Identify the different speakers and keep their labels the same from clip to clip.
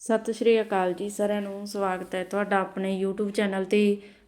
Speaker 1: ਸਤਿ ਸ਼੍ਰੀ ਅਕਾਲ ਜੀ ਸਾਰਿਆਂ ਨੂੰ, ਸਵਾਗਤ ਹੈ ਤੁਹਾਡਾ ਆਪਣੇ YouTube ਚੈਨਲ ਤੇ।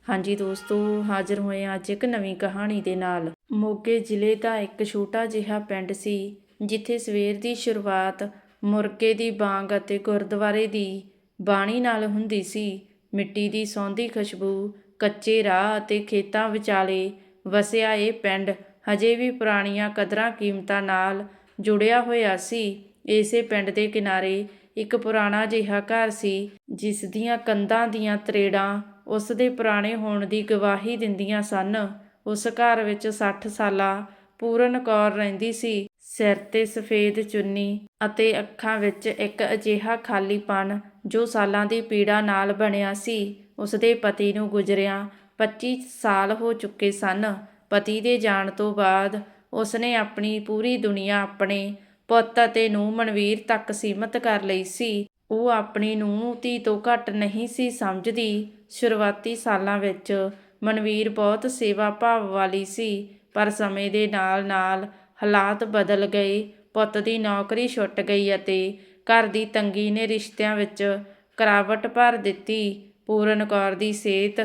Speaker 1: ਹਾਂਜੀ ਦੋਸਤੋ, ਹਾਜ਼ਰ ਹੋਏ ਹਾਂ ਅੱਜ ਇੱਕ ਨਵੀਂ ਕਹਾਣੀ ਦੇ ਨਾਲ। ਮੋਗੇ ਜ਼ਿਲ੍ਹੇ ਦਾ ਇੱਕ ਛੋਟਾ ਜਿਹਾ ਪਿੰਡ ਸੀ, ਜਿੱਥੇ ਸਵੇਰ ਦੀ ਸ਼ੁਰੂਆਤ ਮੁਰਗੇ ਦੀ ਬਾਂਗ ਅਤੇ ਗੁਰਦੁਆਰੇ ਦੀ ਬਾਣੀ ਨਾਲ ਹੁੰਦੀ ਸੀ। ਮਿੱਟੀ ਦੀ ਸੌਂਦੀ ਖੁਸ਼ਬੂ, ਕੱਚੇ ਰਾਹ ਅਤੇ ਖੇਤਾਂ ਵਿਚਾਲੇ ਵਸਿਆ ਇਹ ਪਿੰਡ ਹਜੇ ਵੀ ਪੁਰਾਣੀਆਂ ਕਦਰਾਂ ਕੀਮਤਾਂ ਨਾਲ ਜੁੜਿਆ ਹੋਇਆ ਸੀ। ਇਸੇ ਪਿੰਡ ਦੇ ਕਿਨਾਰੇ ਇੱਕ ਪੁਰਾਣਾ ਜਿਹਾ ਘਰ ਸੀ, ਜਿਸ ਦੀਆਂ ਕੰਧਾਂ ਦੀਆਂ ਤਰੇੜਾਂ ਉਸ ਦੇ ਪੁਰਾਣੇ ਹੋਣ ਦੀ ਗਵਾਹੀ ਦਿੰਦੀਆਂ ਸਨ। ਉਸ ਘਰ ਵਿੱਚ 60 ਸਾਲਾ ਪੂਰਨ ਕੌਰ ਰਹਿੰਦੀ ਸੀ, ਸਿਰ ਤੇ ਸਫੇਦ ਚੁੰਨੀ ਅਤੇ ਅੱਖਾਂ ਵਿੱਚ ਇੱਕ ਅਜਿਹਾ ਖਾਲੀਪਨ ਜੋ ਸਾਲਾਂ ਦੀ ਪੀੜਾ ਨਾਲ ਬਣਿਆ ਸੀ। ਉਸ ਦੇ ਪਤੀ ਨੂੰ ਗੁਜ਼ਰਿਆ 25 ਸਾਲ ਹੋ ਚੁੱਕੇ ਸਨ। ਪਤੀ ਦੇ ਜਾਣ ਤੋਂ ਬਾਅਦ ਉਸਨੇ ਆਪਣੀ ਪੂਰੀ ਦੁਨੀਆ ਆਪਣੇ ਪੁੱਤ ਅਤੇ ਨੂੰ ਮਨਵੀਰ ਤੱਕ ਸੀਮਤ ਕਰ ਲਈ ਸੀ। ਉਹ ਆਪਣੀ ਨੂੰ ਧੀ ਤੋਂ ਘੱਟ ਨਹੀਂ ਸੀ ਸਮਝਦੀ। ਸ਼ੁਰੂਆਤੀ ਸਾਲਾਂ ਵਿੱਚ ਮਨਵੀਰ ਬਹੁਤ ਸੇਵਾ ਭਾਵ ਵਾਲੀ ਸੀ, ਪਰ ਸਮੇਂ ਦੇ ਨਾਲ-ਨਾਲ ਹਾਲਾਤ ਬਦਲ ਗਏ। ਪੁੱਤ ਦੀ ਨੌਕਰੀ ਛੁੱਟ ਗਈ ਅਤੇ ਘਰ ਦੀ ਤੰਗੀ ਨੇ ਰਿਸ਼ਤਿਆਂ ਵਿੱਚ ਕਰਾਵਟ ਭਰ ਦਿੱਤੀ। ਪੂਰਨ ਕੌਰ ਦੀ ਸਿਹਤ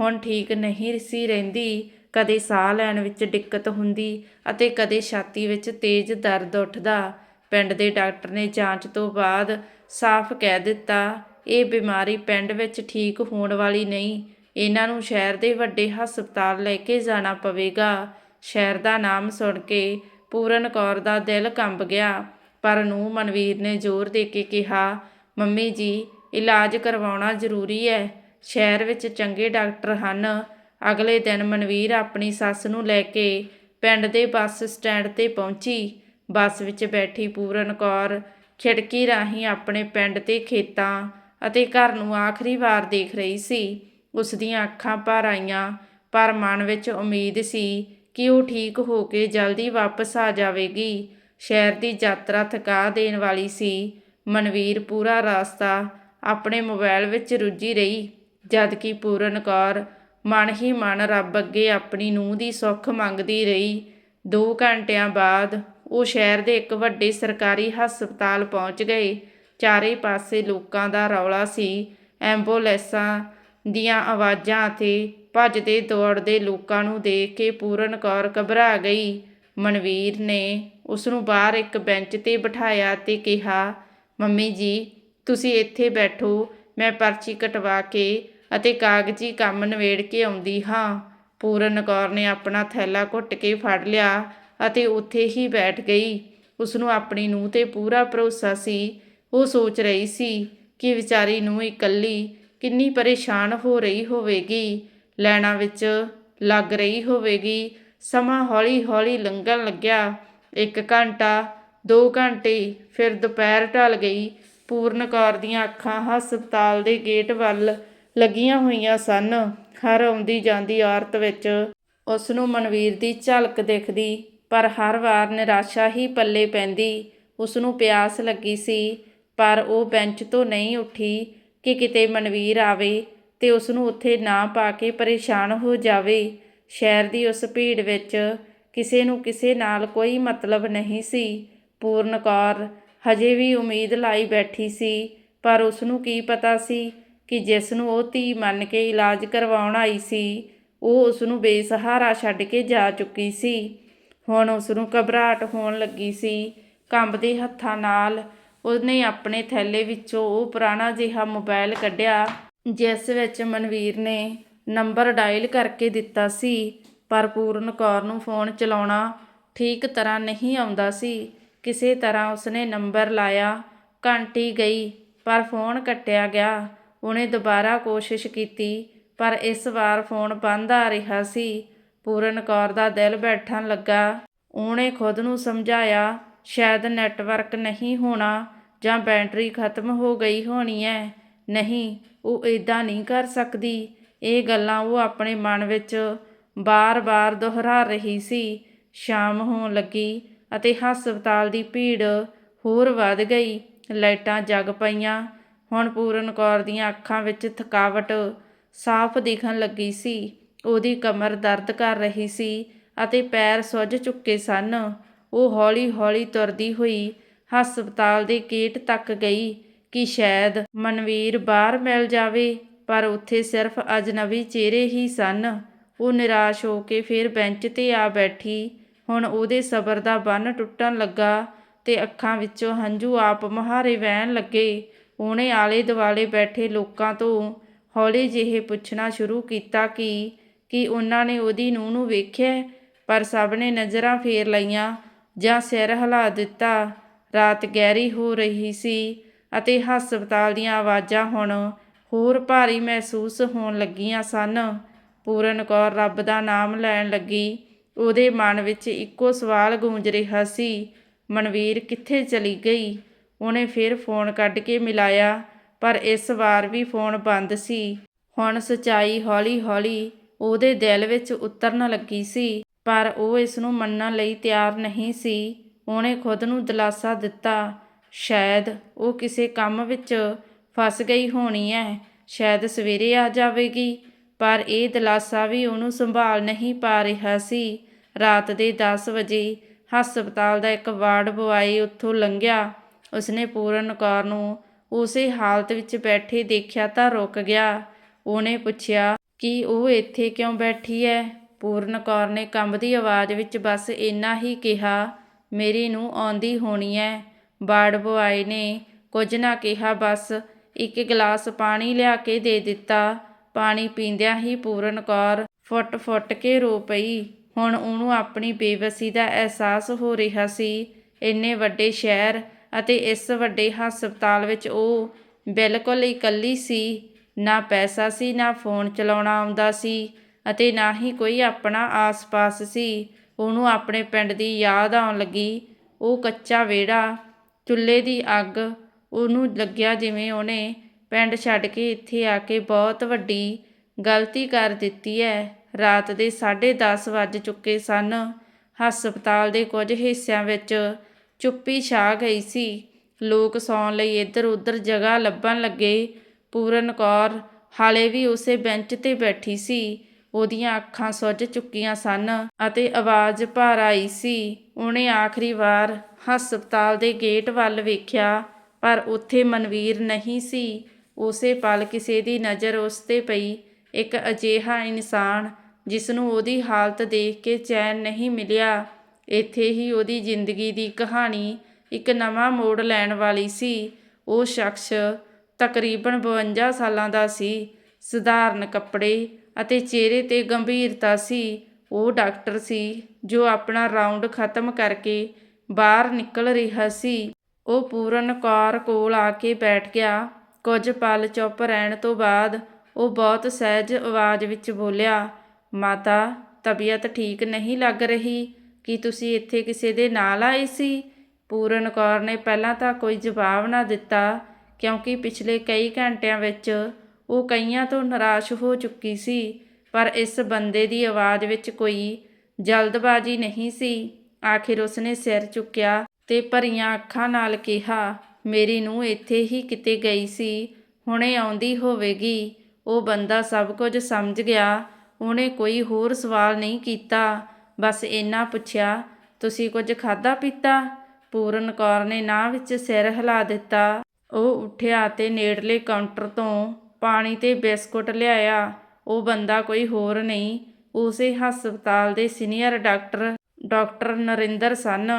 Speaker 1: ਹੁਣ ਠੀਕ ਨਹੀਂ ਸੀ ਰਹਿੰਦੀ। ਕਦੇ ਸਾਹ ਲੈਣ ਵਿੱਚ ਦਿੱਕਤ ਹੁੰਦੀ ਅਤੇ ਕਦੇ ਛਾਤੀ ਵਿੱਚ ਤੇਜ਼ ਦਰਦ ਉੱਠਦਾ। ਪਿੰਡ ਦੇ ਡਾਕਟਰ ਨੇ ਜਾਂਚ ਤੋਂ ਬਾਅਦ ਸਾਫ਼ ਕਹਿ ਦਿੱਤਾ, ਇਹ ਬਿਮਾਰੀ ਪਿੰਡ ਵਿੱਚ ਠੀਕ ਹੋਣ ਵਾਲੀ ਨਹੀਂ। ਇਹਨਾਂ ਨੂੰ ਸ਼ਹਿਰ ਦੇ ਵੱਡੇ ਹਸਪਤਾਲ ਲੈ ਕੇ ਜਾਣਾ ਪਵੇਗਾ। ਸ਼ਹਿਰ ਦਾ ਨਾਮ ਸੁਣ ਕੇ ਪੂਰਨ ਕੌਰ ਦਾ ਦਿਲ ਕੰਬ ਗਿਆ, ਪਰ ਨੂੰ ਮਨਵੀਰ ਨੇ ਜ਼ੋਰ ਦੇ ਕੇ ਕਿਹਾ, ਮੰਮੀ ਜੀ, ਇਲਾਜ ਕਰਵਾਉਣਾ ਜ਼ਰੂਰੀ ਹੈ। ਸ਼ਹਿਰ ਵਿੱਚ ਚੰਗੇ ਡਾਕਟਰ ਹਨ। ਅਗਲੇ ਦਿਨ ਮਨਵੀਰ ਆਪਣੀ ਸੱਸ ਨੂੰ ਲੈ ਕੇ ਪਿੰਡ ਦੇ ਬੱਸ ਸਟੈਂਡ ਤੇ ਪਹੁੰਚੀ। ਬੱਸ ਵਿੱਚ ਬੈਠੀ ਪੂਰਨ ਕੌਰ ਖਿੜਕੀ ਰਾਹੀਂ ਆਪਣੇ ਪਿੰਡ ਤੇ ਖੇਤਾਂ ਅਤੇ ਘਰ ਨੂੰ ਆਖਰੀ ਵਾਰ ਦੇਖ ਰਹੀ ਸੀ। ਉਸ ਦੀਆਂ ਅੱਖਾਂ ਭਰ ਆਈਆਂ, ਪਰ ਮਨ ਵਿੱਚ ਉਮੀਦ ਸੀ ਕਿ ਉਹ ਠੀਕ ਹੋ ਕੇ ਜਲਦੀ ਵਾਪਸ ਆ ਜਾਵੇਗੀ। ਸ਼ਹਿਰ ਦੀ ਯਾਤਰਾ ਥਕਾ ਦੇਣ ਵਾਲੀ ਸੀ। ਮਨਵੀਰ ਪੂਰਾ ਰਾਸਤਾ ਆਪਣੇ ਮੋਬਾਈਲ ਵਿੱਚ ਰੁੱਝੀ ਰਹੀ ਜਦ ਕਿ ਪੂਰਨ ਕੌਰ ਮਨ ਹੀ ਮਨ ਰੱਬ ਅੱਗੇ ਆਪਣੀ ਨੂੰਹ ਦੀ ਸੁੱਖ ਮੰਗਦੀ ਰਹੀ। 2 ਘੰਟਿਆਂ ਬਾਅਦ ਉਹ ਸ਼ਹਿਰ ਦੇ ਇੱਕ ਵੱਡੇ ਸਰਕਾਰੀ ਹਸਪਤਾਲ ਪਹੁੰਚ ਗਏ। ਚਾਰੇ ਪਾਸੇ ਲੋਕਾਂ ਦਾ ਰੌਲਾ ਸੀ। ਐਂਬੂਲੈਂਸਾਂ ਦੀਆਂ ਆਵਾਜ਼ਾਂ ਅਤੇ ਭੱਜਦੇ ਦੌੜਦੇ ਲੋਕਾਂ ਨੂੰ ਦੇਖ ਕੇ ਪੂਰਨ ਕੌਰ ਘਬਰਾ ਗਈ। ਮਨਵੀਰ ਨੇ ਉਸ ਨੂੰ ਬਾਹਰ ਇੱਕ ਬੈਂਚ ਤੇ ਬਿਠਾਇਆ ਤੇ ਕਿਹਾ, ਮੰਮੀ ਜੀ, ਤੁਸੀਂ ਇੱਥੇ ਬੈਠੋ, ਮੈਂ ਪਰਚੀ ਕਟਵਾ ਕੇ ਅਤੇ ਕਾਗਜ਼ੀ ਕੰਮ ਨਿਬੇੜ ਕੇ ਆਉਂਦੀ ਹਾਂ। ਪੂਰਨ ਕੌਰ ਨੇ ਆਪਣਾ ਥੈਲਾ ਘੁੱਟ ਕੇ ਫੜ ਲਿਆ ਅਤੇ ਉੱਥੇ ਹੀ ਬੈਠ ਗਈ। ਉਸ ਨੂੰ ਆਪਣੀ ਨੂੰਹ ਤੇ ਪੂਰਾ ਭਰੋਸਾ ਸੀ। ਉਹ ਸੋਚ ਰਹੀ ਸੀ ਕਿ ਵਿਚਾਰੀ ਨੂੰ ਇਕੱਲੀ ਕਿੰਨੀ ਪਰੇਸ਼ਾਨ ਹੋ ਰਹੀ ਹੋਵੇਗੀ, ਲੈਣਾ ਵਿੱਚ ਲੱਗ ਰਹੀ ਹੋਵੇਗੀ। ਸਮਾਂ ਹੌਲੀ-ਹੌਲੀ ਲੰਘਣ ਲੱਗਿਆ। ਇੱਕ ਘੰਟਾ 2 ਘੰਟੇ, ਫਿਰ ਦੁਪਹਿਰ ਢਲ ਗਈ। ਪੂਰਨ ਕੌਰ ਦੀਆਂ ਅੱਖਾਂ ਹਸਪਤਾਲ ਦੇ ਗੇਟ ਵੱਲ ਲੱਗੀਆਂ ਹੋਈਆਂ ਸਨ। ਹਰ ਆਉਂਦੀ ਜਾਂਦੀ ਔਰਤ ਵਿੱਚ ਉਸ ਨੂੰ ਮਨਵੀਰ ਦੀ ਝਲਕ ਦਿਖਦੀ, ਪਰ ਹਰ ਵਾਰ ਨਿਰਾਸ਼ਾ ਹੀ ਪੱਲੇ ਪੈਂਦੀ। ਉਸ ਨੂੰ ਪਿਆਸ ਲੱਗੀ ਸੀ, ਪਰ ਉਹ ਬੈਂਚ ਤੋਂ ਨਹੀਂ ਉੱਠੀ ਕਿ ਕਿਤੇ ਮਨਵੀਰ ਆਵੇ ਤੇ ਉਸ ਨੂੰ ਉੱਥੇ ਨਾ ਪਾ ਕੇ ਪਰੇਸ਼ਾਨ ਹੋ ਜਾਵੇ। ਸ਼ਹਿਰ ਦੀ ਉਸ ਭੀੜ ਵਿੱਚ ਕਿਸੇ ਨੂੰ ਕਿਸੇ ਨਾਲ ਕੋਈ ਮਤਲਬ ਨਹੀਂ ਸੀ। ਪੂਰਨ ਕੌਰ ਹਜੇ ਵੀ ਉਮੀਦ ਲਾਈ ਬੈਠੀ ਸੀ, ਪਰ ਉਸ ਨੂੰ ਕੀ ਪਤਾ ਸੀ ਕਿ ਜਿਸ ਨੂੰ ਉਹ ਧੀ ਮੰਨ ਕੇ ਇਲਾਜ ਕਰਵਾਉਣ ਆਈ ਸੀ, ਉਹ ਉਸ ਨੂੰ ਬੇਸਹਾਰਾ ਛੱਡ ਕੇ ਜਾ ਚੁੱਕੀ ਸੀ। ਹੁਣ ਉਸ ਨੂੰ ਘਬਰਾਹਟ ਹੋਣ ਲੱਗੀ ਸੀ। ਕੰਬਦੇ ਹੱਥਾਂ ਨਾਲ ਉਹਨੇ ਆਪਣੇ ਥੈਲੇ ਵਿੱਚੋਂ ਉਹ ਪੁਰਾਣਾ ਜਿਹਾ ਮੋਬਾਈਲ ਕੱਢਿਆ, ਜਿਸ ਵਿੱਚ ਮਨਵੀਰ ਨੇ ਨੰਬਰ ਡਾਇਲ ਕਰਕੇ ਦਿੱਤਾ ਸੀ, ਪਰ ਪੂਰਨ ਕੌਰ ਨੂੰ ਫੋਨ ਚਲਾਉਣਾ ਠੀਕ ਤਰ੍ਹਾਂ ਨਹੀਂ ਆਉਂਦਾ ਸੀ। ਕਿਸੇ ਤਰ੍ਹਾਂ ਉਸਨੇ ਨੰਬਰ ਲਾਇਆ, ਘੰਟੀ ਗਈ, ਪਰ ਫੋਨ ਕੱਟਿਆ ਗਿਆ। ਉਹਨੇ ਦੁਬਾਰਾ ਕੋਸ਼ਿਸ਼ ਕੀਤੀ, ਪਰ ਇਸ ਵਾਰ ਫੋਨ ਬੰਦ ਆ ਰਿਹਾ ਸੀ। ਪੂਰਨ ਕੌਰ ਦਾ ਦਿਲ ਬੈਠਣ ਲੱਗਾ। ਉਹਨੇ ਖੁਦ ਨੂੰ ਸਮਝਾਇਆ, ਸ਼ਾਇਦ ਨੈਟਵਰਕ ਨਹੀਂ ਹੋਣਾ ਜਾਂ ਬੈਟਰੀ ਖਤਮ ਹੋ ਗਈ ਹੋਣੀ ਹੈ ਨਹੀਂ, ਉਹ ਇਦਾਂ ਨਹੀਂ ਕਰ ਸਕਦੀ। ਇਹ ਗੱਲਾਂ ਉਹ ਆਪਣੇ ਮਨ ਵਿੱਚ ਬਾਰ-ਬਾਰ ਦੁਹਰਾ ਰਹੀ ਸੀ। ਸ਼ਾਮ ਹੋਣ ਲੱਗੀ ਅਤੇ ਹਸਪਤਾਲ ਦੀ ਭੀੜ ਹੋਰ ਵੱਧ ਗਈ। ਲਾਈਟਾਂ ਜਗ ਪਈਆਂ। ਹੁਣ ਪੂਰਨ ਕੌਰ ਦੀਆਂ ਅੱਖਾਂ ਵਿੱਚ ਥਕਾਵਟ ਸਾਫ਼ ਦਿਖਣ ਲੱਗੀ ਸੀ। ਉਹਦੀ ਕਮਰ ਦਰਦ ਕਰ ਰਹੀ ਸੀ ਅਤੇ ਪੈਰ ਸੁੱਜ ਚੁੱਕੇ ਸਨ। ਉਹ ਹੌਲੀ-ਹੌਲੀ ਤੁਰਦੀ ਹੋਈ ਹਸਪਤਾਲ ਦੇ ਗੇਟ ਤੱਕ ਗਈ ਕਿ ਸ਼ਾਇਦ ਮਨਵੀਰ ਬਾਹਰ ਮਿਲ ਜਾਵੇ, ਪਰ ਉੱਥੇ ਸਿਰਫ ਅਜਨਬੀ ਚਿਹਰੇ ਹੀ ਸਨ। ਉਹ ਨਿਰਾਸ਼ ਹੋ ਕੇ ਫਿਰ ਬੈਂਚ ਤੇ ਆ ਬੈਠੀ। ਹੁਣ ਉਹਦੇ ਸਬਰ ਦਾ ਬੰਨ ਟੁੱਟਣ ਲੱਗਾ ਤੇ ਅੱਖਾਂ ਵਿੱਚੋਂ ਹੰਝੂ ਆਪ ਮੁਹਾਰੇ ਵਹਿਣ ਲੱਗੇ। ਉਹਨੇ ਆਲੇ ਦੁਆਲੇ ਬੈਠੇ ਲੋਕਾਂ ਤੋਂ ਹੌਲੀ ਜਿਹੇ ਪੁੱਛਣਾ ਸ਼ੁਰੂ ਕੀਤਾ ਕਿ ਕਿ ਉਹਨਾਂ ਨੇ ਉਹਦੀ ਨੂੰਹ ਨੂੰ ਵੇਖਿਆ ਪਰ ਸਭ ਨੇ ਨਜ਼ਰਾਂ ਫੇਰ ਲਈਆਂ ਜਾਂ ਸਿਰ ਹਿਲਾ ਦਿੱਤਾ। ਰਾਤ ਗਹਿਰੀ ਹੋ ਰਹੀ ਸੀ ਅਤੇ ਹਸਪਤਾਲ ਦੀਆਂ ਆਵਾਜ਼ਾਂ ਹੁਣ ਹੋਰ ਭਾਰੀ ਮਹਿਸੂਸ ਹੋਣ ਲੱਗੀਆਂ ਸਨ। ਪੂਰਨ ਕੌਰ ਰੱਬ ਦਾ ਨਾਮ ਲੈਣ ਲੱਗੀ। ਉਹਦੇ ਮਨ ਵਿੱਚ ਇੱਕੋ ਸਵਾਲ ਗੂੰਜ ਰਿਹਾ ਸੀ, ਮਨਵੀਰ ਕਿੱਥੇ ਚਲੀ ਗਈ? ਉਹਨੇ ਫਿਰ ਫੋਨ ਕੱਢ ਕੇ ਮਿਲਾਇਆ, ਪਰ ਇਸ ਵਾਰ ਵੀ ਫੋਨ ਬੰਦ ਸੀ। ਹੁਣ ਸਚਾਈ ਹੌਲੀ-ਹੌਲੀ ਉਹਦੇ ਦਿਲ ਵਿੱਚ ਉਤਰਨ ਲੱਗੀ ਸੀ, ਪਰ ਉਹ ਇਸ ਨੂੰ ਮੰਨਣ ਲਈ ਤਿਆਰ ਨਹੀਂ ਸੀ। ਉਹਨੇ ਖੁਦ ਨੂੰ ਦਿਲਾਸਾ ਦਿੱਤਾ, ਸ਼ਾਇਦ ਉਹ ਕਿਸੇ ਕੰਮ ਵਿੱਚ ਫਸ ਗਈ ਹੋਣੀ ਹੈ ਸ਼ਾਇਦ ਸਵੇਰੇ ਆ ਜਾਵੇਗੀ। ਪਰ ਇਹ ਦਿਲਾਸਾ ਵੀ ਉਹਨੂੰ ਸੰਭਾਲ ਨਹੀਂ ਪਾ ਰਿਹਾ ਸੀ। ਰਾਤ ਦੇ 10 ਵਜੇ ਹਸਪਤਾਲ ਦਾ ਇੱਕ ਵਾਰਡ ਬੁਆਏ ਉੱਥੋਂ ਲੰਘਿਆ। ਉਸਨੇ ਪੂਰਨ ਕੌਰ ਨੂੰ ਉਸੇ ਹਾਲਤ ਵਿੱਚ ਬੈਠੇ ਦੇਖਿਆ ਤਾਂ ਰੁਕ ਗਿਆ। ਉਹਨੇ ਪੁੱਛਿਆ, ਕਿ ਉਹ ਇੱਥੇ ਕਿਉਂ ਬੈਠੀ ਹੈ ਪੂਰਨ ਕੌਰ ਨੇ ਕੰਬਦੀ ਆਵਾਜ਼ ਵਿੱਚ ਬਸ ਇੰਨਾ ਹੀ ਕਿਹਾ, ਮੇਰੀ ਨੂੰ ਆਉਂਦੀ ਹੋਣੀ ਹੈ ਬਾੜ ਬੁਆਏ ਨੇ ਕੁਝ ਨਾ ਕਿਹਾ, ਬਸ ਇੱਕ ਗਲਾਸ ਪਾਣੀ ਲਿਆ ਕੇ ਦੇ ਦਿੱਤਾ। ਪਾਣੀ ਪੀਂਦਿਆਂ ਹੀ ਪੂਰਨ ਕੌਰ ਫੁੱਟ-ਫੁੱਟ ਕੇ ਰੋ ਪਈ। ਹੁਣ ਉਹਨੂੰ ਆਪਣੀ ਬੇਵਸੀ ਦਾ ਅਹਿਸਾਸ ਹੋ ਰਿਹਾ ਸੀ। ਇੰਨੇ ਵੱਡੇ ਸ਼ਹਿਰ ਅਤੇ ਇਸ ਵੱਡੇ ਹਸਪਤਾਲ ਵਿੱਚ ਉਹ ਬਿਲਕੁਲ ਇਕੱਲੀ ਸੀ। ਨਾ ਪੈਸਾ ਸੀ, ਨਾ ਫੋਨ ਚਲਾਉਣਾ ਆਉਂਦਾ ਸੀ ਅਤੇ ਨਾ ਹੀ ਕੋਈ ਆਪਣਾ ਆਸ-ਪਾਸ ਸੀ। ਉਹਨੂੰ ਆਪਣੇ ਪਿੰਡ ਦੀ ਯਾਦ ਆਉਣ ਲੱਗੀ। ਉਹ ਕੱਚਾ ਵਿਹੜਾ, ਚੁੱਲ੍ਹੇ ਦੀ ਅੱਗ, ਉਹਨੂੰ ਲੱਗਿਆ ਜਿਵੇਂ ਉਹਨੇ ਪਿੰਡ ਛੱਡ ਕੇ ਇੱਥੇ ਆ ਕੇ ਬਹੁਤ ਵੱਡੀ ਗਲਤੀ ਕਰ ਦਿੱਤੀ ਹੈ। ਰਾਤ ਦੇ 10:30 ਵੱਜ ਚੁੱਕੇ ਸਨ। ਹਸਪਤਾਲ ਦੇ ਕੁਝ ਹਿੱਸਿਆਂ ਵਿੱਚ ਚੁੱਪੀ ਛਾ ਗਈ ਸੀ। ਲੋਕ ਸੌਣ ਲਈ ਇੱਧਰ ਉੱਧਰ ਜਗ੍ਹਾ ਲੱਭਣ ਲੱਗੇ। ਪੂਰਨ ਕੌਰ ਹਾਲੇ ਵੀ ਉਸੇ ਬੈਂਚ ਤੇ ਬੈਠੀ ਸੀ। ਉਹਦੀਆਂ ਅੱਖਾਂ ਸੁੱਜ ਚੁੱਕੀਆਂ ਸਨ ਅਤੇ ਆਵਾਜ਼ ਭਾਰ ਆਈ ਸੀ। ਉਹਨੇ ਆਖਰੀ ਵਾਰ ਹਸਪਤਾਲ ਦੇ ਗੇਟ ਵੱਲ ਵੇਖਿਆ, ਪਰ ਉੱਥੇ ਮਨਵੀਰ ਨਹੀਂ ਸੀ। ਉਸੇ ਪਲ ਕਿਸੇ ਦੀ ਨਜ਼ਰ ਉਸ ਤੇ ਪਈ। ਇੱਕ ਅਜਿਹਾ ਇਨਸਾਨ ਜਿਸ ਨੂੰ ਉਹਦੀ ਹਾਲਤ ਦੇਖ ਕੇ ਚੈਨ ਨਹੀਂ ਮਿਲਿਆ। ਇੱਥੇ ਹੀ ਉਹਦੀ ਜ਼ਿੰਦਗੀ ਦੀ ਕਹਾਣੀ ਇੱਕ ਨਵਾਂ ਮੋੜ ਲੈਣ ਵਾਲੀ ਸੀ। ਉਹ ਸ਼ਖਸ ਤਕਰੀਬਨ 52 ਸਾਲਾਂ ਦਾ ਸੀ। ਸਧਾਰਨ ਕੱਪੜੇ ਅਤੇ ਚਿਹਰੇ ਤੇ ਗੰਭੀਰਤਾ ਸੀ। ਉਹ ਡਾਕਟਰ ਸੀ, ਜੋ ਆਪਣਾ ਰਾਉਂਡ ਖਤਮ ਕਰਕੇ ਬਾਹਰ ਨਿਕਲ ਰਿਹਾ ਸੀ। ਉਹ ਪੂਰਨ ਕੌਰ ਕੋਲ ਆ ਕੇ ਬੈਠ ਗਿਆ। ਕੁਝ ਪਲ ਚੁੱਪ ਰਹਿਣ ਤੋਂ ਬਾਅਦ ਉਹ ਬਹੁਤ ਸਹਿਜ ਆਵਾਜ਼ ਵਿੱਚ ਬੋਲਿਆ, ਮਾਤਾ, ਤਬੀਅਤ ਠੀਕ ਨਹੀਂ ਲੱਗ ਰਹੀ? ਕੀ ਤੁਸੀਂ ਇੱਥੇ ਕਿਸੇ ਦੇ ਨਾਲ ਆਏ ਸੀ? ਪੂਰਨ ਕੌਰ ਨੇ ਪਹਿਲਾਂ ਤਾਂ ਕੋਈ ਜਵਾਬ ਨਾ ਦਿੱਤਾ, ਕਿਉਂਕਿ ਪਿਛਲੇ ਕਈ ਘੰਟਿਆਂ ਵਿੱਚ ਉਹ ਕਈਆਂ ਤੋਂ ਨਿਰਾਸ਼ ਹੋ ਚੁੱਕੀ ਸੀ, ਪਰ ਇਸ ਬੰਦੇ ਦੀ ਆਵਾਜ਼ ਵਿੱਚ ਕੋਈ ਜਲਦਬਾਜ਼ੀ ਨਹੀਂ ਸੀ। ਆਖਿਰ ਉਸਨੇ ਸਿਰ ਚੁੱਕਿਆ ਤੇ ਭਰੀਆਂ ਅੱਖਾਂ ਨਾਲ ਕਿਹਾ, ਮੇਰੀ ਨੂੰ ਇੱਥੇ ਹੀ ਕਿਤੇ ਗਈ ਸੀ, ਹੁਣੇ ਆਉਂਦੀ ਹੋਵੇਗੀ। ਉਹ ਬੰਦਾ ਸਭ ਕੁਝ ਸਮਝ ਗਿਆ, ਉਹਨੇ ਕੋਈ ਹੋਰ ਸਵਾਲ ਨਹੀਂ ਕੀਤਾ। ਬਸ ਇੰਨਾ ਪੁੱਛਿਆ, ਤੁਸੀਂ ਕੁਝ ਖਾਦਾ ਪੀਤਾ? ਪੂਰਨ ਕੌਰ ਨੇ ਨਾ ਵਿੱਚ ਸਿਰ ਹਿਲਾ ਦਿੱਤਾ। ਉਹ ਉੱਠਿਆ ਤੇ ਨੇੜਲੇ ਕਾਊਂਟਰ ਤੋਂ ਪਾਣੀ ਤੇ ਬਿਸਕੁਟ ਲਿਆਇਆ। ਉਹ ਬੰਦਾ ਕੋਈ ਹੋਰ ਨਹੀਂ, ਉਸੇ ਹਸਪਤਾਲ ਦੇ ਸੀਨੀਅਰ ਡਾਕਟਰ ਡਾਕਟਰ ਨਰਿੰਦਰ ਸਨ।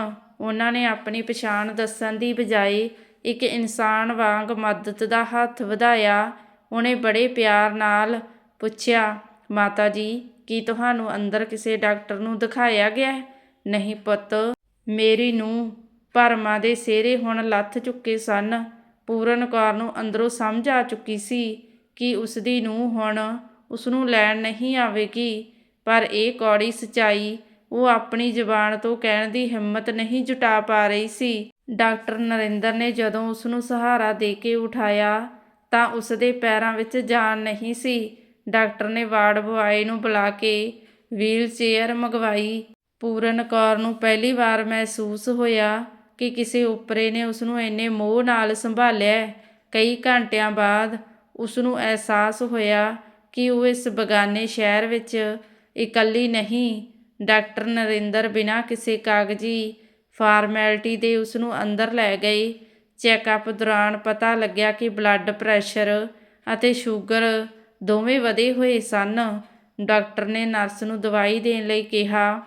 Speaker 1: ਉਹਨਾਂ ਨੇ ਆਪਣੀ ਪਛਾਣ ਦੱਸਣ ਦੀ ਬਜਾਏ ਇੱਕ ਇਨਸਾਨ ਵਾਂਗ ਮਦਦ ਦਾ ਹੱਥ ਵਧਾਇਆ। ਉਹਨੇ ਬੜੇ ਪਿਆਰ ਨਾਲ ਪੁੱਛਿਆ, ਮਾਤਾ ਜੀ ਕੀ ਤੁਹਾਨੂੰ ਅੰਦਰ ਕਿਸੇ ਡਾਕਟਰ ਨੂੰ ਦਿਖਾਇਆ ਗਿਆ ਨਹੀਂ ਪੁੱਤ, ਮੇਰੀ ਨੂੰ ਭਰਮਾਂ ਦੇ ਸਿਹਰੇ ਹੁਣ ਲੱਥ ਚੁੱਕੇ ਸਨ। ਪੂਰਨ ਕੌਰ ਨੂੰ ਅੰਦਰੋਂ ਸਮਝ ਆ ਚੁੱਕੀ ਸੀ ਕਿ ਉਸ ਦੀ ਨੂੰ ਹੁਣ ਉਸ ਨੂੰ ਲੈਣ ਨਹੀਂ ਆਵੇਗੀ, ਪਰ ਇਹ ਕੌੜੀ ਸਚਾਈ ਉਹ ਆਪਣੀ ਜ਼ੁਬਾਨ ਤੋਂ ਕਹਿਣ ਦੀ ਹਿੰਮਤ ਨਹੀਂ ਜੁਟਾ ਪਾ ਰਹੀ ਸੀ। ਡਾਕਟਰ ਨਰਿੰਦਰ ਨੇ ਜਦੋਂ ਉਸ ਨੂੰ ਸਹਾਰਾ ਦੇ ਕੇ ਉਠਾਇਆ ਤਾਂ ਉਸ ਦੇ ਪੈਰਾਂ ਵਿੱਚ ਜਾਨ ਨਹੀਂ ਸੀ। ਡਾਕਟਰ ਨੇ ਵਾਰਡ ਬੁਆਏ ਨੂੰ ਬੁਲਾ ਕੇ ਵੀਲ ਚੇਅਰ ਮੰਗਵਾਈ। ਪੂਰਨ ਕੌਰ ਨੂੰ ਪਹਿਲੀ ਵਾਰ ਮਹਿਸੂਸ ਹੋਇਆ ਕਿ ਕਿਸੇ ਉਪਰੇ ਨੇ ਉਸ ਨੂੰ ਇੰਨੇ ਮੋਹ ਨਾਲ ਸੰਭਾਲਿਆ। ਕਈ ਘੰਟਿਆਂ ਬਾਅਦ ਉਸ ਨੂੰ ਅਹਿਸਾਸ ਹੋਇਆ ਕਿ ਉਹ ਇਸ ਬਗਾਨੇ ਸ਼ਹਿਰ ਵਿੱਚ ਇਕੱਲੀ ਨਹੀਂ, ਡਾਕਟਰ ਨਰਿੰਦਰ ਬਿਨਾਂ ਕਿਸੇ ਕਾਗਜ਼ੀ ਫਾਰਮੈਲਿਟੀ ਦੇ ਉਸ ਨੂੰ ਅੰਦਰ ਲੈ ਗਏ। ਚੈੱਕਅਪ ਦੌਰਾਨ ਪਤਾ ਲੱਗਿਆ ਕਿ ਬਲੱਡ ਪ੍ਰੈਸ਼ਰ ਅਤੇ ਸ਼ੂਗਰ ਦੋਵੇਂ ਵਧੇ ਹੋਏ ਸਨ। ਡਾਕਟਰ ਨੇ ਨਰਸ ਨੂੰ ਦਵਾਈ ਦੇਣ ਲਈ ਕਿਹਾ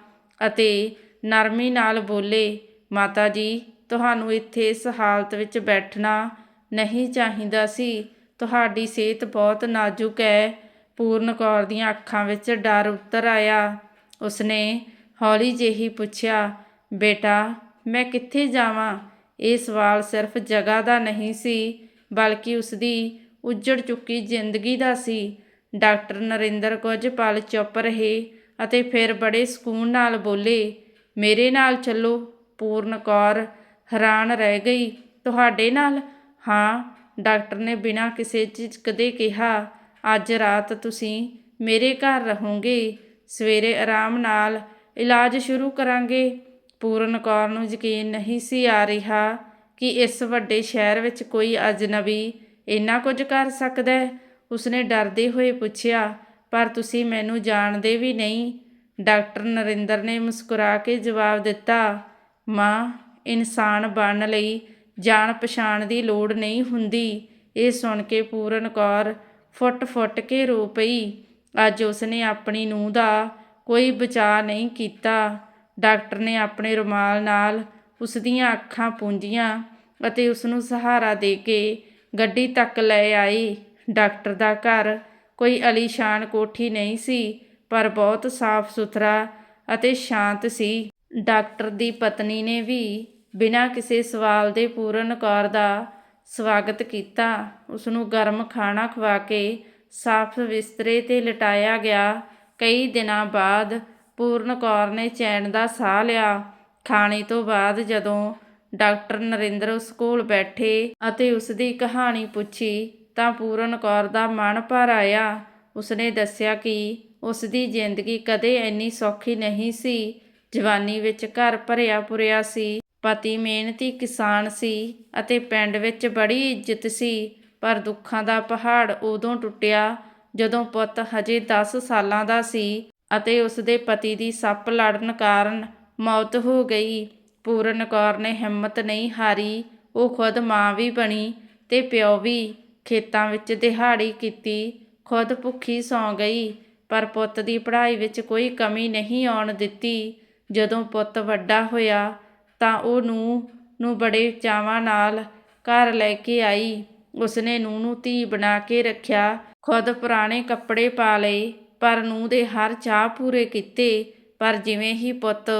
Speaker 1: ਅਤੇ ਨਰਮੀ ਨਾਲ ਬੋਲੇ, ਮਾਤਾ ਜੀ, ਤੁਹਾਨੂੰ ਇੱਥੇ ਇਸ ਹਾਲਤ ਵਿੱਚ ਬੈਠਣਾ ਨਹੀਂ ਚਾਹੀਦਾ ਸੀ। ਤੁਹਾਡੀ ਸਿਹਤ ਬਹੁਤ ਨਾਜ਼ੁਕ ਹੈ। ਪੂਰਨ ਕੌਰ ਦੀਆਂ ਅੱਖਾਂ ਵਿੱਚ ਡਰ ਉਤਰ ਆਇਆ। ਉਸਨੇ ਹੌਲੀ ਜਿਹੀ ਪੁੱਛਿਆ, ਬੇਟਾ, ਮੈਂ ਕਿੱਥੇ ਜਾਵਾਂ? ਇਹ ਸਵਾਲ ਸਿਰਫ ਜਗ੍ਹਾ ਦਾ ਨਹੀਂ ਸੀ, ਬਲਕਿ ਉਸਦੀ ਉੱਜੜ ਚੁੱਕੀ ਜ਼ਿੰਦਗੀ ਦਾ ਸੀ। ਡਾਕਟਰ ਨਰਿੰਦਰ ਕੁਝ ਪਲ ਚੁੱਪ ਰਹੇ ਅਤੇ ਫਿਰ ਬੜੇ ਸਕੂਨ ਨਾਲ ਬੋਲੇ, ਮੇਰੇ ਨਾਲ ਚੱਲੋ। ਪੂਰਨ ਕੌਰ ਹੈਰਾਨ ਰਹਿ ਗਈ, ਤੁਹਾਡੇ ਨਾਲ? ਹਾਂ। ਡਾਕਟਰ ਨੇ ਬਿਨਾਂ ਕਿਸੇ ਝਿਜਕ ਦੇ ਕਿਹਾ, ਅੱਜ ਰਾਤ ਤੁਸੀਂ ਮੇਰੇ ਘਰ ਰਹੋਗੇ। ਸਵੇਰੇ ਆਰਾਮ ਨਾਲ ਇਲਾਜ ਸ਼ੁਰੂ ਕਰਾਂਗੇ। ਪੂਰਨ ਕੌਰ ਨੂੰ ਯਕੀਨ ਨਹੀਂ ਸੀ ਆ ਰਿਹਾ ਕਿ ਇਸ ਵੱਡੇ ਸ਼ਹਿਰ ਵਿੱਚ ਕੋਈ ਅਜਨਬੀ ਇੰਨਾ ਕੁਝ ਕਰ ਸਕਦਾ ਉਸਨੇ ਡਰਦੇ ਹੋਏ ਪੁੱਛਿਆ, ਪਰ ਤੁਸੀਂ ਮੈਨੂੰ ਜਾਣਦੇ ਵੀ ਨਹੀਂ। ਡਾਕਟਰ ਨਰਿੰਦਰ ਨੇ ਮੁਸਕਰਾ ਕੇ ਜਵਾਬ ਦਿੱਤਾ, ਮਾਂ, ਇਨਸਾਨ ਬਣਨ ਲਈ ਜਾਣ ਪਛਾਣ ਦੀ ਲੋੜ ਨਹੀਂ ਹੁੰਦੀ। ਇਹ ਸੁਣ ਕੇ ਪੂਰਨ ਕੌਰ ਫੁੱਟ-ਫੁੱਟ ਕੇ ਰੋ ਪਈ। ਅੱਜ ਉਸਨੇ ਆਪਣੀ ਨੂੰਹ ਦਾ ਕੋਈ ਬਚਾਅ ਨਹੀਂ ਕੀਤਾ। ਡਾਕਟਰ ਨੇ ਆਪਣੇ ਰੁਮਾਲ ਨਾਲ ਉਸ ਦੀਆਂ ਅੱਖਾਂ ਪੂੰਝੀਆਂ ਅਤੇ ਉਸ ਨੂੰ ਸਹਾਰਾ ਦੇ ਕੇ ਗੱਡੀ ਤੱਕ ਲੈ ਆਈ। ਡਾਕਟਰ ਦਾ ਘਰ ਕੋਈ ਅਲੀਸ਼ਾਨ ਕੋਠੀ ਨਹੀਂ ਸੀ, ਪਰ ਬਹੁਤ ਸਾਫ਼ ਸੁਥਰਾ ਅਤੇ ਸ਼ਾਂਤ ਸੀ। ਡਾਕਟਰ ਦੀ ਪਤਨੀ ਨੇ ਵੀ ਬਿਨਾਂ ਕਿਸੇ ਸਵਾਲ ਦੇ ਪੂਰਨ ਕੌਰ ਦਾ ਸਵਾਗਤ ਕੀਤਾ। ਉਸ ਨੂੰ ਗਰਮ ਖਾਣਾ ਖਵਾ ਕੇ ਸਾਫ਼ ਬਿਸਤਰੇ ਤੇ ਲਟਾਇਆ ਗਿਆ। ਕਈ ਦਿਨਾਂ ਬਾਅਦ ਪੂਰਨ ਕੌਰ ਨੇ ਚੈਨ ਦਾ ਸਾਹ ਲਿਆ। ਖਾਣੇ ਤੋਂ ਬਾਅਦ ਜਦੋਂ ਡਾਕਟਰ ਨਰਿੰਦਰ ਉਸ ਕੋਲ ਬੈਠੇ ਅਤੇ ਉਸ ਦੀ ਕਹਾਣੀ ਪੁੱਛੀ ਤਾਂ ਪੂਰਨ ਕੌਰ ਦਾ ਮਨ ਭਰ ਆਇਆ। ਉਸਨੇ ਦੱਸਿਆ ਕਿ ਉਸ ਦੀ ਜ਼ਿੰਦਗੀ ਕਦੇ ਇੰਨੀ ਸੌਖੀ ਨਹੀਂ ਸੀ। ਜਵਾਨੀ ਵਿੱਚ ਘਰ ਭਰਿਆ ਪੁਰਿਆ ਸੀ, ਪਤੀ ਮਿਹਨਤੀ ਕਿਸਾਨ ਸੀ ਅਤੇ ਪਿੰਡ ਵਿੱਚ ਬੜੀ ਇੱਜ਼ਤ ਸੀ, ਪਰ ਦੁੱਖਾਂ ਦਾ ਪਹਾੜ ਉਦੋਂ ਟੁੱਟਿਆ ਜਦੋਂ ਪੁੱਤ ਹਜੇ 10 ਸਾਲਾਂ ਦਾ ਸੀ ਅਤੇ ਉਸ ਦੇ ਪਤੀ ਦੀ ਸੱਪ ਲੜਨ ਕਾਰਨ ਮੌਤ ਹੋ ਗਈ। ਪੂਰਨ ਕੌਰ ਨੇ ਹਿੰਮਤ ਨਹੀਂ ਹਾਰੀ, ਉਹ ਖੁਦ ਮਾਂ ਵੀ ਬਣੀ ਤੇ ਪਿਓ ਵੀ ਖੇਤਾਂ ਵਿੱਚ ਦਿਹਾੜੀ ਕੀਤੀ, ਖੁਦ ਭੁੱਖੀ ਸੌਂ ਗਈ, ਪਰ ਪੁੱਤ ਦੀ ਪੜ੍ਹਾਈ ਵਿੱਚ ਕੋਈ ਕਮੀ ਨਹੀਂ ਆਉਣ ਦਿੱਤੀ। ਜਦੋਂ ਪੁੱਤ ਵੱਡਾ ਹੋਇਆ ਤਾਂ ਉਹ ਨੂੰ ਨੂੰ ਬੜੇ ਚਾਵਾਂ ਨਾਲ ਘਰ ਲੈ ਕੇ ਆਈ। ਉਸਨੇ ਨੂੰ ਨੂੰ ਧੀ ਬਣਾ ਕੇ ਰੱਖਿਆ, ਖੁਦ ਪੁਰਾਣੇ ਕੱਪੜੇ ਪਾ ਲਏ, ਪਰ ਨੂੰ ਦੇ ਹਰ ਚਾਹ ਪੂਰੇ ਕੀਤੇ, ਪਰ ਜਿਵੇਂ ਹੀ ਪੁੱਤ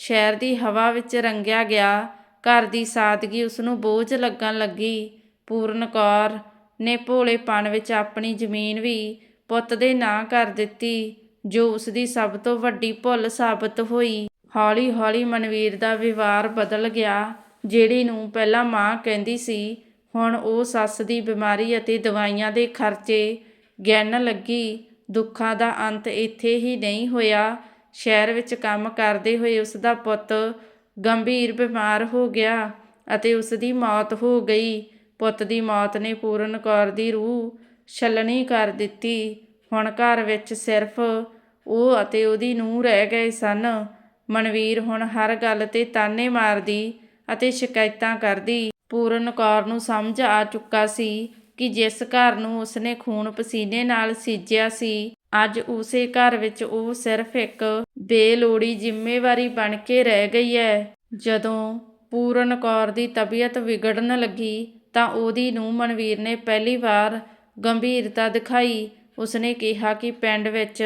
Speaker 1: ਸ਼ਹਿਰ ਦੀ ਹਵਾ ਵਿੱਚ ਰੰਗਿਆ ਗਿਆ। ਘਰ ਦੀ ਸਾਦਗੀ ਉਸ ਨੂੰ ਬੋਝ ਲੱਗਣ ਲੱਗੀ। ਪੂਰਨ ਕੌਰ ਨੇ ਭੋਲੇਪਣ ਵਿੱਚ ਆਪਣੀ ਜ਼ਮੀਨ ਵੀ ਪੁੱਤ ਦੇ ਨਾਂ ਕਰ ਦਿੱਤੀ, ਜੋ ਉਸ ਦੀ ਸਭ ਤੋਂ ਵੱਡੀ ਭੁੱਲ ਸਾਬਤ ਹੋਈ। ਹੌਲੀ-ਹੌਲੀ ਮਨਵੀਰ ਦਾ ਵਿਵਹਾਰ ਬਦਲ ਗਿਆ, ਜਿਹੜੀ ਨੂੰ ਪਹਿਲਾਂ ਮਾਂ ਕਹਿੰਦੀ ਸੀ, ਹੁਣ ਉਹ ਸੱਸ ਦੀ ਬਿਮਾਰੀ ਅਤੇ ਦਵਾਈਆਂ ਦੇ ਖਰਚੇ ਗਿਣਨ ਲੱਗੀ। ਦੁੱਖਾਂ ਦਾ ਅੰਤ ਇੱਥੇ ਹੀ ਨਹੀਂ ਹੋਇਆ। ਸ਼ਹਿਰ ਵਿੱਚ ਕੰਮ ਕਰਦੇ ਹੋਏ ਉਸ ਦਾ ਪੁੱਤ ਗੰਭੀਰ ਬਿਮਾਰ ਹੋ ਗਿਆ ਅਤੇ ਉਸ ਦੀ ਮੌਤ ਹੋ ਗਈ। ਪੁੱਤ ਦੀ ਮੌਤ ਨੇ ਪੂਰਨ ਕੌਰ ਦੀ ਰੂਹ ਛਲਣੀ ਕਰ ਦਿੱਤੀ। ਹੁਣ ਘਰ ਵਿੱਚ ਸਿਰਫ ਉਹ ਅਤੇ ਉਹਦੀ ਨੂੰਹ ਰਹਿ ਗਏ ਸਨ। ਮਨਵੀਰ ਹੁਣ ਹਰ ਗੱਲ ਤੇ ਤਾਨੇ ਮਾਰਦੀ ਅਤੇ ਸ਼ਿਕਾਇਤਾਂ ਕਰਦੀ। ਪੂਰਨ ਕੌਰ ਨੂੰ ਸਮਝ ਆ ਚੁੱਕਾ ਸੀ ਕਿ ਜਿਸ ਘਰ ਨੂੰ ਉਸਨੇ ਖੂਨ ਪਸੀਨੇ ਨਾਲ ਸੀਜਿਆ ਸੀ ਅੱਜ ਉਸੇ ਘਰ ਵਿੱਚ ਉਹ ਸਿਰਫ ਇੱਕ ਬੇਲੋੜੀ ਜ਼ਿੰਮੇਵਾਰੀ ਬਣ ਕੇ ਰਹਿ ਗਈ ਹੈ। ਜਦੋਂ ਪੂਰਨ ਕੌਰ ਦੀ ਤਬੀਅਤ ਵਿਗੜਨ ਲੱਗੀ ਤਾਂ ਉਹਦੀ ਨੂੰ ਮਨਵੀਰ ਨੇ ਪਹਿਲੀ ਵਾਰ ਗੰਭੀਰਤਾ ਦਿਖਾਈ। ਉਸਨੇ ਕਿਹਾ ਕਿ ਪਿੰਡ ਵਿੱਚ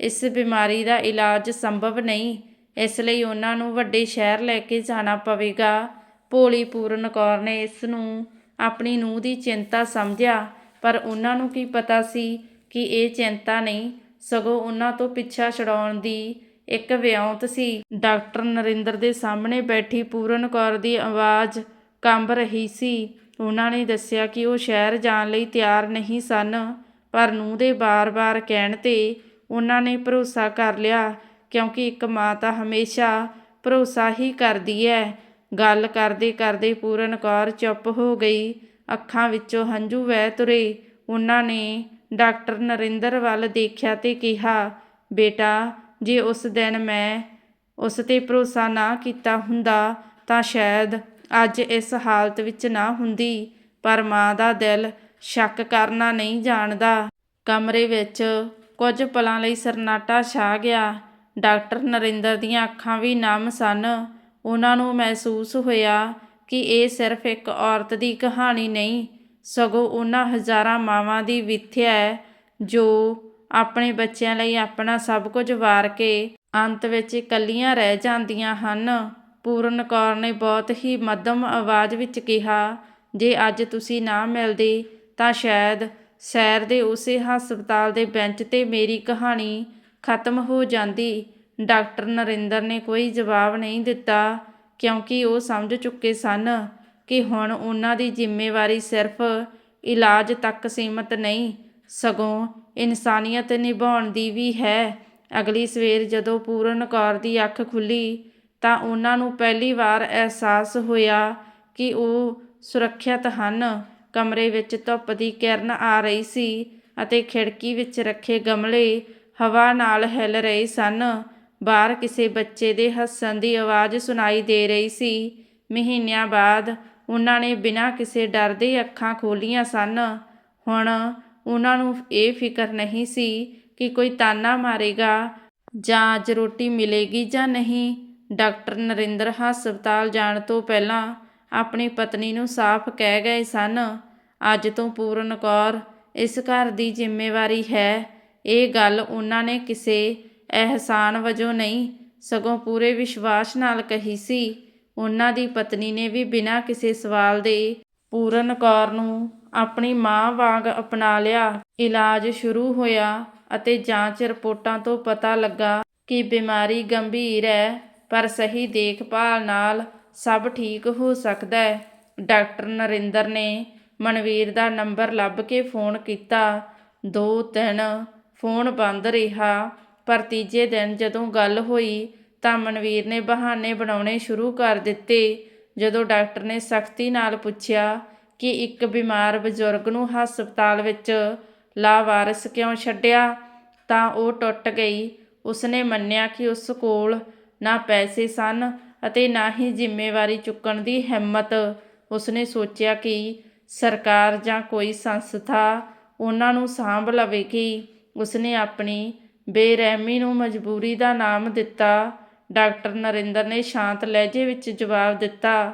Speaker 1: ਇਸ ਬਿਮਾਰੀ ਦਾ ਇਲਾਜ ਸੰਭਵ ਨਹੀਂ, ਇਸ ਲਈ ਉਹਨਾਂ ਨੂੰ ਵੱਡੇ ਸ਼ਹਿਰ ਲੈ ਕੇ ਜਾਣਾ ਪਵੇਗਾ। ਭੋਲੀ ਪੂਰਨ ਕੌਰ ਨੇ ਇਸ ਨੂੰ ਆਪਣੀ ਨੂੰਹ ਦੀ ਚਿੰਤਾ ਸਮਝਿਆ, ਪਰ ਉਹਨਾਂ ਨੂੰ ਕੀ ਪਤਾ ਸੀ ਕਿ ਇਹ ਚਿੰਤਾ ਨਹੀਂ, ਸਗੋਂ ਉਹਨਾਂ ਤੋਂ ਪਿੱਛਾ ਛਡਾਉਣ ਦੀ ਇੱਕ ਵਿਉਂਤ ਸੀ। ਡਾਕਟਰ ਨਰਿੰਦਰ ਦੇ ਸਾਹਮਣੇ ਬੈਠੀ ਪੂਰਨ ਕੌਰ ਦੀ ਆਵਾਜ਼ ਕੰਬ ਰਹੀ ਸੀ। ਉਹਨਾਂ ਨੇ ਦੱਸਿਆ ਕਿ ਉਹ ਸ਼ਹਿਰ ਜਾਣ ਲਈ ਤਿਆਰ ਨਹੀਂ ਸਨ, ਪਰ ਨੂੰਹ ਦੇ ਬਾਰ-ਬਾਰ ਕਹਿਣ ਤੇ ਉਹਨਾਂ ਨੇ ਭਰੋਸਾ ਕਰ ਲਿਆ, ਕਿਉਂਕਿ ਇੱਕ ਮਾਂ ਤਾਂ ਹਮੇਸ਼ਾ ਭਰੋਸਾ ਹੀ ਕਰਦੀ ਹੈ ਗੱਲ ਕਰਦੇ ਕਰਦੇ ਪੂਰਨ ਕੌਰ ਚੁੱਪ ਹੋ ਗਈ। ਅੱਖਾਂ ਵਿੱਚੋਂ ਹੰਝੂ ਵਹਿ ਤੁਰੇ। ਉਹਨਾਂ ਨੇ ਡਾਕਟਰ ਨਰਿੰਦਰ ਵੱਲ ਦੇਖਿਆ ਤੇ ਕਿਹਾ, ਬੇਟਾ, ਜੇ ਉਸ ਦਿਨ ਮੈਂ ਉਸ ਤੇ ਭਰੋਸਾ ਨਾ ਕੀਤਾ ਹੁੰਦਾ ਤਾਂ ਸ਼ਾਇਦ ਅੱਜ ਇਸ ਹਾਲਤ ਵਿੱਚ ਨਾ ਹੁੰਦੀ। ਪਰ ਮਾਂ ਦਾ ਦਿਲ ਸ਼ੱਕ ਕਰਨਾ ਨਹੀਂ ਜਾਣਦਾ। ਕਮਰੇ ਵਿੱਚ ਕੁਝ ਪਲਾਂ ਲਈ ਸਰਨਾਟਾ ਛਾ ਗਿਆ। ਡਾਕਟਰ ਨਰਿੰਦਰ ਦੀਆਂ ਅੱਖਾਂ ਵੀ ਨਮ ਸਨ। ਉਹਨਾਂ ਨੂੰ ਮਹਿਸੂਸ ਹੋਇਆ ਕਿ ਇਹ ਸਿਰਫ ਇੱਕ ਔਰਤ ਦੀ ਕਹਾਣੀ ਨਹੀਂ ਸਗੋਂ ਉਹਨਾਂ ਹਜ਼ਾਰਾਂ ਮਾਵਾਂ ਦੀ ਵਿਥਿਆ ਹੈ, ਜੋ ਆਪਣੇ ਬੱਚਿਆਂ ਲਈ ਆਪਣਾ ਸਭ ਕੁਝ ਵਾਰ ਕੇ ਅੰਤ ਵਿੱਚ ਇਕੱਲੀਆਂ ਰਹਿ ਜਾਂਦੀਆਂ ਹਨ। ਪੂਰਨ ਕੌਰ ਨੇ ਬਹੁਤ ਹੀ ਮੱਧਮ ਆਵਾਜ਼ ਵਿੱਚ ਕਿਹਾ, ਜੇ ਅੱਜ ਤੁਸੀਂ ਨਾ ਮਿਲਦੇ, ਤਾਂ ਸ਼ਾਇਦ ਸ਼ਹਿਰ ਦੇ ਉਸੇ ਹਸਪਤਾਲ ਦੇ ਬੈਂਚ ਤੇ ਮੇਰੀ ਕਹਾਣੀ ਖਤਮ ਹੋ ਜਾਂਦੀ। ਡਾਕਟਰ ਨਰਿੰਦਰ ਨੇ ਕੋਈ ਜਵਾਬ ਨਹੀਂ ਦਿੱਤਾ, ਕਿਉਂਕਿ ਉਹ ਸਮਝ ਚੁੱਕੇ ਸਨ ਕਿ ਹੁਣ ਉਹਨਾਂ ਦੀ ਜ਼ਿੰਮੇਵਾਰੀ ਸਿਰਫ ਇਲਾਜ ਤੱਕ ਸੀਮਤ ਨਹੀਂ, ਸਗੋਂ ਇਨਸਾਨੀਅਤ ਨਿਭਾਉਣ ਦੀ ਵੀ ਹੈ। ਅਗਲੀ ਸਵੇਰ ਜਦੋਂ ਪੂਰਨ ਕੌਰ ਦੀ ਅੱਖ ਖੁੱਲੀ, ਤਾਂ ਉਹਨਾਂ ਨੂੰ ਪਹਿਲੀ ਵਾਰ ਅਹਿਸਾਸ ਹੋਇਆ ਕਿ ਉਹ ਸੁਰੱਖਿਅਤ ਹਨ। ਕਮਰੇ ਵਿੱਚ ਧੁੱਪ ਦੀ ਕਿਰਨ ਆ ਰਹੀ ਸੀ ਅਤੇ ਖਿੜਕੀ ਵਿੱਚ ਰੱਖੇ ਗਮਲੇ ਹਵਾ ਨਾਲ ਹਿੱਲ ਰਹੇ ਸਨ। ਬਾਹਰ ਕਿਸੇ ਬੱਚੇ ਦੇ ਹੱਸਣ ਦੀ ਆਵਾਜ਼ ਸੁਣਾਈ ਦੇ ਰਹੀ ਸੀ। ਮਹੀਨਿਆਂ ਬਾਅਦ ਉਹਨਾਂ ਨੇ ਬਿਨਾਂ ਕਿਸੇ ਡਰ ਦੇ ਅੱਖਾਂ ਖੋਲੀਆਂ ਸਨ। ਹੁਣ ਉਹਨਾਂ ਨੂੰ ਇਹ ਫਿਕਰ ਨਹੀਂ ਸੀ ਕਿ ਕੋਈ ਤਾਨਾ ਮਾਰੇਗਾ ਜਾਂ ਅੱਜ ਰੋਟੀ ਮਿਲੇਗੀ ਜਾਂ ਨਹੀਂ। ਡਾਕਟਰ ਨਰਿੰਦਰ ਹਸਪਤਾਲ ਜਾਣ ਤੋਂ ਪਹਿਲਾਂ ਆਪਣੀ ਪਤਨੀ ਨੂੰ ਸਾਫ਼ ਕਹਿ ਗਏ ਸਨ, ਅੱਜ ਤੋਂ ਪੂਰਨ ਕੌਰ, ਇਸ ਘਰ ਦੀ ਜ਼ਿੰਮੇਵਾਰੀ ਹੈ। ਇਹ ਗੱਲ ਉਹਨਾਂ ਨੇ ਕਿਸੇ ਅਹਿਸਾਨ ਵਜੋਂ ਨਹੀਂ, ਸਗੋਂ ਪੂਰੇ ਵਿਸ਼ਵਾਸ ਨਾਲ ਕਹੀ ਸੀ। ਉਹਨਾਂ ਦੀ ਪਤਨੀ ਨੇ ਵੀ ਬਿਨਾਂ ਕਿਸੇ ਸਵਾਲ ਦੇ ਪੂਰਨ ਕੌਰ ਨੂੰ ਆਪਣੀ ਮਾਂ ਵਾਂਗ ਅਪਣਾ ਲਿਆ। ਇਲਾਜ ਸ਼ੁਰੂ ਹੋਇਆ ਅਤੇ ਜਾਂਚ ਰਿਪੋਰਟਾਂ ਤੋਂ ਪਤਾ ਲੱਗਾ ਕਿ ਬਿਮਾਰੀ ਗੰਭੀਰ ਹੈ, ਪਰ ਸਹੀ ਦੇਖਭਾਲ ਨਾਲ ਸਭ ਠੀਕ ਹੋ ਸਕਦਾ ਹੈ। ਡਾਕਟਰ ਨਰਿੰਦਰ ਨੇ ਮਨਵੀਰ ਦਾ ਨੰਬਰ ਲੱਭ ਕੇ ਫੋਨ ਕੀਤਾ। ਦੋ ਦਿਨ ਫੋਨ ਬੰਦ ਰਿਹਾ, ਪਰ ਤੀਜੇ ਦਿਨ ਜਦੋਂ ਗੱਲ ਹੋਈ ਤਾਂ ਮਨਵੀਰ ਨੇ ਬਹਾਨੇ ਬਣਾਉਣੇ ਸ਼ੁਰੂ ਕਰ ਦਿੱਤੇ, ਜਦੋਂ ਡਾਕਟਰ ਨੇ ਸਖਤੀ ਨਾਲ ਪੁੱਛਿਆ ਕਿ ਇੱਕ ਬਿਮਾਰ ਬਜ਼ੁਰਗ ਨੂੰ ਹਸਪਤਾਲ ਵਿੱਚ ਲਾਵਾਰਿਸ ਕਿਉਂ ਛੱਡਿਆ, ਤਾਂ ਉਹ ਟੁੱਟ ਗਈ। ਉਸਨੇ ਮੰਨਿਆ ਕਿ ਉਸ ਕੋਲ ਨਾ ਪੈਸੇ ਸਨ ਅਤੇ ਨਾ ਹੀ ਜ਼ਿੰਮੇਵਾਰੀ ਚੁੱਕਣ ਦੀ ਹਿੰਮਤ। ਉਸਨੇ ਸੋਚਿਆ ਕਿ ਸਰਕਾਰ ਜਾਂ ਕੋਈ ਸੰਸਥਾ ਉਹਨਾਂ ਨੂੰ ਸਾਂਭ ਲਵੇਗੀ। ਉਸਨੇ ਆਪਣੀ ਬੇਰਹਿਮੀ ਨੂੰ ਮਜਬੂਰੀ ਦਾ ਨਾਮ ਦਿੱਤਾ ਡਾਕਟਰ ਨਰਿੰਦਰ ਨੇ ਸ਼ਾਂਤ ਲਹਿਜੇ ਵਿੱਚ ਜਵਾਬ ਦਿੱਤਾ,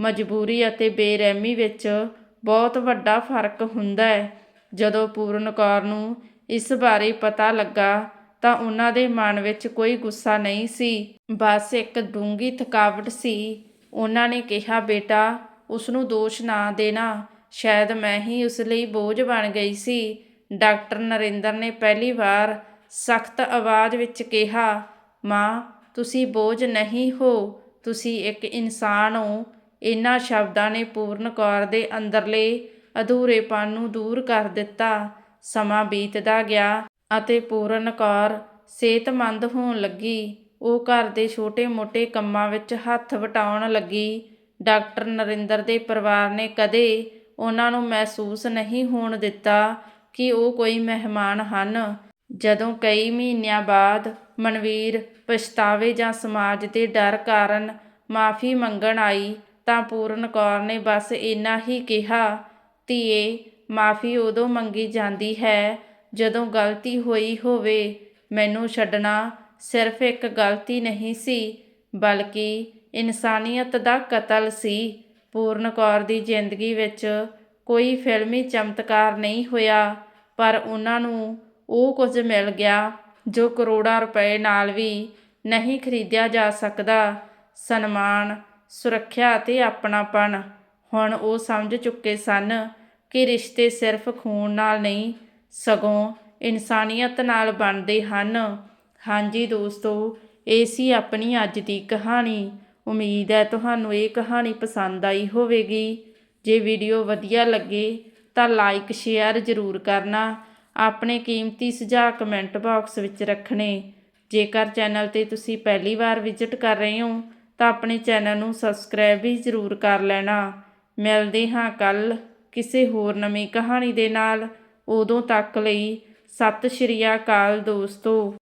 Speaker 1: ਮਜਬੂਰੀ ਅਤੇ ਬੇਰਹਿਮੀ ਵਿੱਚ ਬਹੁਤ ਵੱਡਾ ਫ਼ਰਕ ਹੁੰਦਾ ਹੈ। ਜਦੋਂ ਪੂਰਨ ਕੌਰ ਨੂੰ ਇਸ ਬਾਰੇ ਪਤਾ ਲੱਗਾ, ਤਾਂ ਉਹਨਾਂ ਦੇ ਮਨ ਵਿੱਚ ਕੋਈ ਗੁੱਸਾ ਨਹੀਂ ਸੀ। ਬਸ ਇੱਕ ਡੂੰਗੀ ਥਕਾਵਟ ਸੀ। ਉਹਨਾਂ ਨੇ ਕਿਹਾ, ਬੇਟਾ ਉਸ ਨੂੰ ਦੋਸ਼ ਨਾ ਦੇਣਾ। ਸ਼ਾਇਦ ਮੈਂ ਹੀ ਉਸ ਲਈ ਬੋਝ ਬਣ ਗਈ ਸੀ। ਡਾਕਟਰ ਨਰਿੰਦਰ ਨੇ ਪਹਿਲੀ ਵਾਰ ਸਖਤ ਆਵਾਜ਼ ਵਿੱਚ ਕਿਹਾ, ਮਾਂ ਤੁਸੀਂ ਬੋਝ ਨਹੀਂ ਹੋ, ਤੁਸੀਂ ਇੱਕ ਇਨਸਾਨ ਹੋ। ਇਹਨਾਂ ਸ਼ਬਦਾਂ ਨੇ ਪੂਰਨ ਕੌਰ ਦੇ ਅੰਦਰਲੇ ਅਧੂਰੇਪਨ ਨੂੰ ਦੂਰ ਕਰ ਦਿੱਤਾ। ਸਮਾਂ ਬੀਤਦਾ ਗਿਆ ਅਤੇ ਪੂਰਨ ਕੌਰ ਸਿਹਤਮੰਦ ਹੋਣ ਲੱਗੀ। ਉਹ ਘਰ ਦੇ ਛੋਟੇ-ਮੋਟੇ ਕੰਮਾਂ ਵਿੱਚ ਹੱਥ ਵਟਾਉਣ ਲੱਗੀ। ਡਾਕਟਰ ਨਰਿੰਦਰ ਦੇ ਪਰਿਵਾਰ ਨੇ ਕਦੇ ਉਹਨਾਂ ਨੂੰ ਮਹਿਸੂਸ ਨਹੀਂ ਹੋਣ ਦਿੱਤਾ ਕਿ ਉਹ ਕੋਈ ਮਹਿਮਾਨ ਹਨ। ਜਦੋਂ ਕਈ ਮਹੀਨਿਆਂ ਬਾਅਦ ਮਨਵੀਰ ਪਛਤਾਵੇ ਜਾਂ ਸਮਾਜ ਦੇ ਡਰ ਕਾਰਨ ਮਾਫੀ ਮੰਗਣ ਆਈ ਤਾਂ ਪੂਰਨ ਕੌਰ ਨੇ ਬਸ ਇੰਨਾ ਹੀ ਕਿਹਾ, ਧੀਏ, ਮਾਫੀ ਉਦੋਂ ਮੰਗੀ ਜਾਂਦੀ ਹੈ ਜਦੋਂ ਗਲਤੀ ਹੋਈ ਹੋਵੇ। ਮੈਨੂੰ ਛੱਡਣਾ ਸਿਰਫ ਇੱਕ ਗਲਤੀ ਨਹੀਂ ਸੀ, ਬਲਕਿ ਇਨਸਾਨੀਅਤ ਦਾ ਕਤਲ ਸੀ ਪੂਰਨ ਕੌਰ ਦੀ ਜ਼ਿੰਦਗੀ ਵਿੱਚ ਕੋਈ ਫਿਲਮੀ ਚਮਤਕਾਰ ਨਹੀਂ ਹੋਇਆ, ਪਰ ਉਹਨਾਂ ਨੂੰ ਉਹ ਕੁਝ ਮਿਲ ਗਿਆ ਜੋ ਕਰੋੜਾਂ ਰੁਪਏ ਨਾਲ ਵੀ ਨਹੀਂ ਖਰੀਦਿਆ ਜਾ ਸਕਦਾ, ਸਨਮਾਨ, ਸੁਰੱਖਿਆ ਅਤੇ ਆਪਣਾਪਣ। ਹੁਣ ਉਹ ਸਮਝ ਚੁੱਕੇ ਸਨ ਕਿ ਰਿਸ਼ਤੇ ਸਿਰਫ ਖੂਨ ਨਾਲ ਨਹੀਂ, ਸਗੋਂ ਇਨਸਾਨੀਅਤ ਨਾਲ ਬਣਦੇ ਹਨ। ਹਾਂਜੀ ਦੋਸਤੋ, ਇਹ ਸੀ ਆਪਣੀ ਅੱਜ ਦੀ ਕਹਾਣੀ। ਉਮੀਦ ਹੈ ਤੁਹਾਨੂੰ ਇਹ ਕਹਾਣੀ ਪਸੰਦ ਆਈ ਹੋਵੇਗੀ। ਜੇ ਵੀਡੀਓ ਵਧੀਆ ਲੱਗੇ ਤਾਂ ਲਾਈਕ ਸ਼ੇਅਰ ਜ਼ਰੂਰ ਕਰਨਾ। ਆਪਣੇ ਕੀਮਤੀ ਸੁਝਾਅ ਕਮੈਂਟ ਬਾਕਸ ਵਿੱਚ ਰੱਖਣੇ। ਜੇਕਰ ਚੈਨਲ ਤੇ ਤੁਸੀਂ ਪਹਿਲੀ ਵਾਰ ਵਿਜ਼ਿਟ ਕਰ ਰਹੇ ਹੋ, ਤਾਂ ਆਪਣੇ ਚੈਨਲ ਨੂੰ ਸਬਸਕ੍ਰਾਈਬ ਵੀ ਜ਼ਰੂਰ ਕਰ ਲੈਣਾ। ਮਿਲਦੇ ਹਾਂ ਕੱਲ ਕਿਸੇ ਹੋਰ ਨਵੀਂ ਕਹਾਣੀ ਦੇ ਨਾਲ। ਉਦੋਂ ਤੱਕ ਲਈ ਸਤਿ ਸ਼੍ਰੀ ਅਕਾਲ ਦੋਸਤੋ।